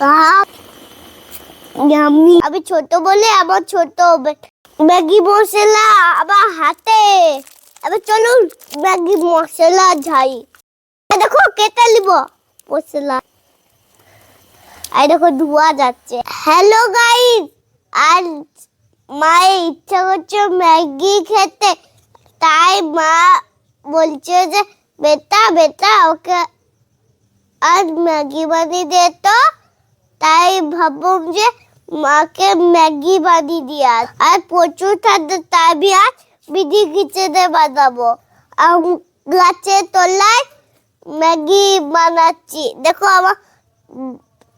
আহ, yummy. আমি ছোট বলে আমার ছোট হবে ম্যাগি মশলা আমার হাতে এবার চলুন ম্যাগি মশলা যাই এই দেখো কেটে নিব মশলা এই দেখো ধোয়া যাচ্ছে হ্যালো গাইস আজ মায়ের ইচ্ছা করছে ম্যাগি খেতে তাই মা বলছে যে বেটা বেটা ওকে আজ ম্যাগি বানিয়ে দে তো তাই ভাবলাম যে মাকে ম্যাগি বানিয়ে দিয়ে আর প্রচুর ঠান্ডা, তাই আমি আজ বিধি কিচেনে বানাবো। আম গাছের তলায় ম্যাগি বানাচ্ছি। দেখো আমার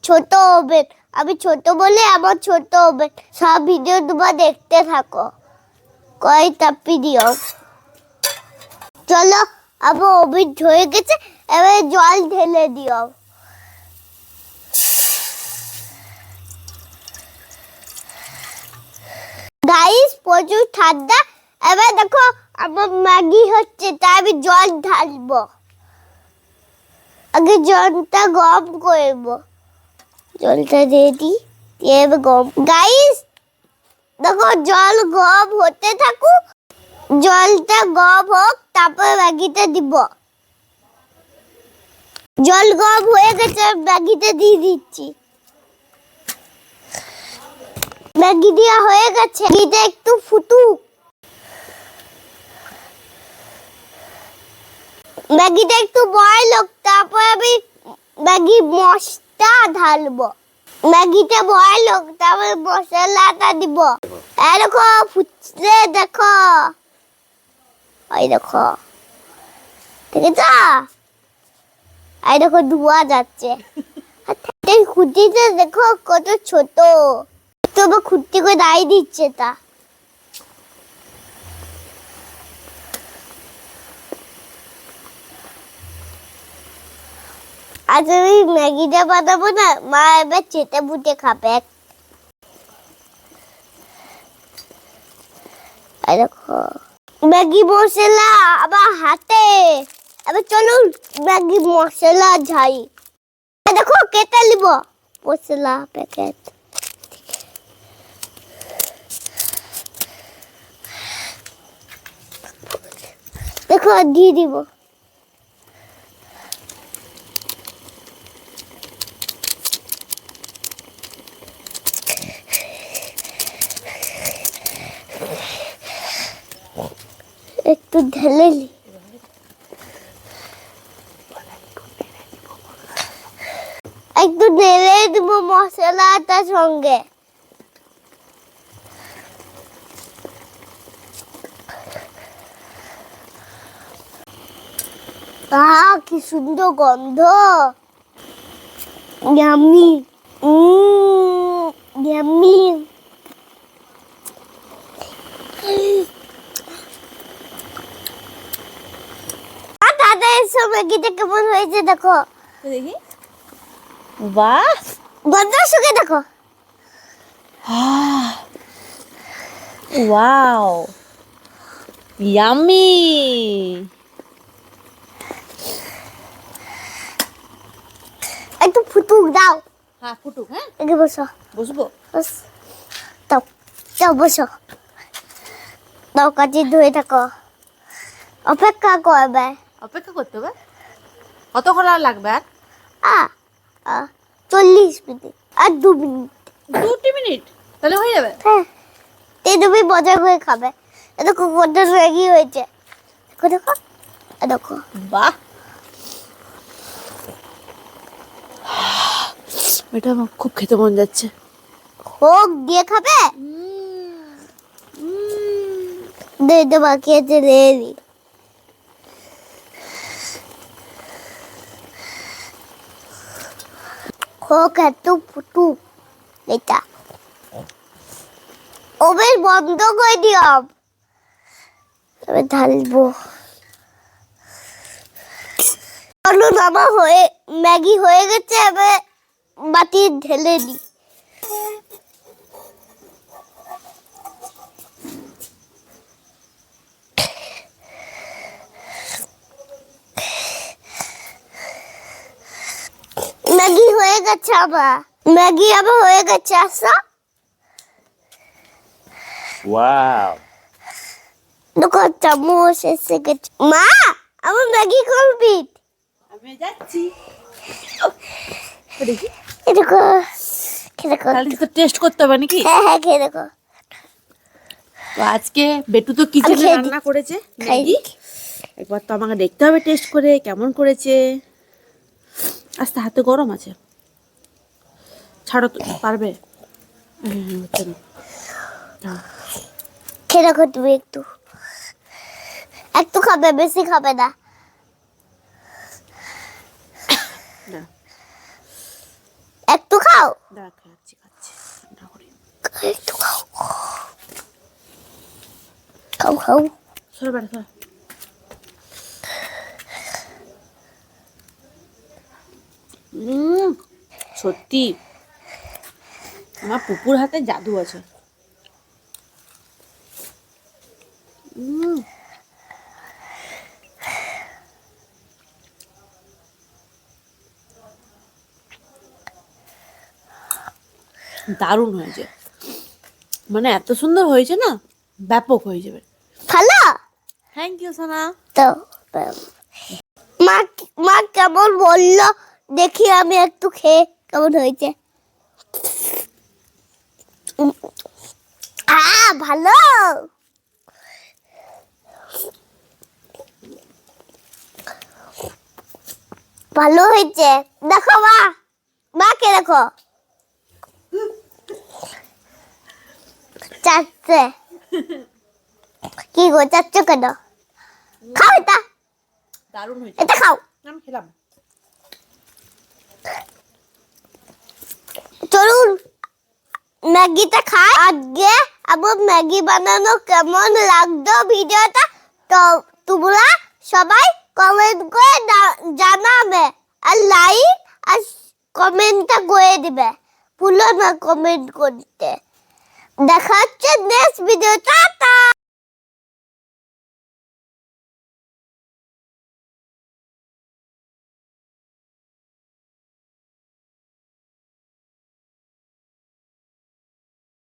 ছোট ওভেন। আমি ছোট বলে আমার ছোট ওভেন। সব ভিডিও তোমার দেখতে থাকো। কয় তাপি দিও চলো, আমার ওভেন হয়ে গেছে। এবার জল ঢেলে দিও। গাইস, প্রচুর ঠান্ডা। এবার দেখো, আমার ম্যাগি হচ্ছে তাই আমি জল ঢালবো। আগে জলটা গরম করব জলটা দিয়ে দিই, দিয়ে গরম। গাইস, দেখো, জল গরম হতে থাকুক, জলটা গরম হোক, তারপর ম্যাগিটা দিব। জল গরম হয়ে গেছে, ম্যাগিটা দিয়ে দিচ্ছি। ম্যাগি দেওয়া হয়ে গেছে। ম্যাগিটা একটু ফুটুক। ম্যাগিটা একটু বয়েল হোক, তারপর আমি ম্যাগি মশলা ঢালবো। ম্যাগিটা বয়েল হোক, তারপর মশলাটা দিব। এই দেখো ফুটলে দেখো। ওই দেখো। ঠিক আছে এই দেখো, ধোয়া যাচ্ছে। খুঁটিটা দেখো, কত ছোট। তবে খুঁটি করে দাঁড়িয়ে দিচ্ছে তা। আজ আমি ম্যাগিটা বানাবো না, মা এবার চেটে বুটে খাবে দেখো। ম্যাগি মশলা আবার হাতে। এবার চলুন ম্যাগি মশলা এই দেখো, কেটে নিব মশলা প্যাকেট। দেখো দিয়ে দিব একটু ঢেলে নি একটু ঢেলে দিব মশলাটার সঙ্গে আহ কি সুন্দর গন্ধ। ইয়াম্মি আর দাদা এসব ম্যাগিটা কেমন হয়েছে দেখো? দেখি। বাহ! গন্ধ শুকে দেখো। ওয়াও! ইয়ামি! ফুটুক দাও। হ্যাঁ ফুটুক হ্যাঁ? এগে বসো। বসবো? বাস। দাও দাও বসো। দাও কাজে ধুয়ে থাকো। অপেক্ষা করবে অপেক্ষা করতে হবে? কতক্ষণ আর লাগবে আর? আ আ, চল্লিশ মিনিট আর দু মিনিট। দুটি মিনিট? তাহলে হয়ে যাবে? হ্যাঁ। তে তুমি মজা করে খাবে। দেখো কত ম্যাগি হয়েছে। দেখো দেখো। দেখো। বাহ! এটা আমার খুব খেতে মন যাচ্ছে। হোক দিয়ে খাবে? দে দে বাকি আছে দি। হোক এত ফুটু এটা। ওভেন বন্ধ করে দিও। তবে ঢালবো। আমার হয়ে, ম্যাগি হয়ে গেছে, এবার বাটি ঢেলে দিই ম্যাগি হয়ে গেছে আমার ম্যাগি আবার হয়ে গেছে আসা ওয়াও দেখো চামচ এসে গেছে মা আমার ম্যাগি কমপ্লিট আমি যাচ্ছি দেখি। দেখো খেয়ে দেখো। তাহলে তো টেস্ট করতে হবে নাকি? হ্যাঁ হ্যাঁ খেয়ে দেখো। তো আজকে বেটু তো কিচেনে রান্না করেছে ম্যাগি একবার তো আমাকে দেখতে হবে টেস্ট করে কেমন করেছে। আস্তে হাতে গরম আছে। ছাড়ো তো পারবে? খেয়ে দেখো তুমি একটু। একটু খাবে বেশি খাবে না। একটু খাও খাচ্ছি, খাচ্ছি। ঠান্ডা করে। একটু খাও খাও খাও সরে বেড়া, সরে। উম, সত্যি আমার পুকুর হাতে জাদু আছে দারুণ হয়েছে মানে এত সুন্দর হয়েছে না ব্যাপক হয়ে যাবে। ভালো? থ্যাংক ইউ সোনা তো মা মা কেমন বলল? দেখি আমি একটু খেয়ে কেমন হয়েছে। আ ভালো। ভালো হয়েছে। দেখো মা মাকে দেখো। চাচ্ছে কি গো চাচ্ছ কেন? খাও এটা। দারুণ হয়েছে। এটা খাও। আমি খেলাম। চলুন ম্যাগিটা খাই। আজকে আবার ম্যাগি বানানো কেমন লাগতো ভিডিওটা? তো তোমরা সবাই কমেন্ট করে জানাবে। আর লাইক আর কমেন্টটা করে দিবে। ভুলো না কমেন্ট করতে। দেখা হচ্ছে নেক্সট ভিডিও টাটা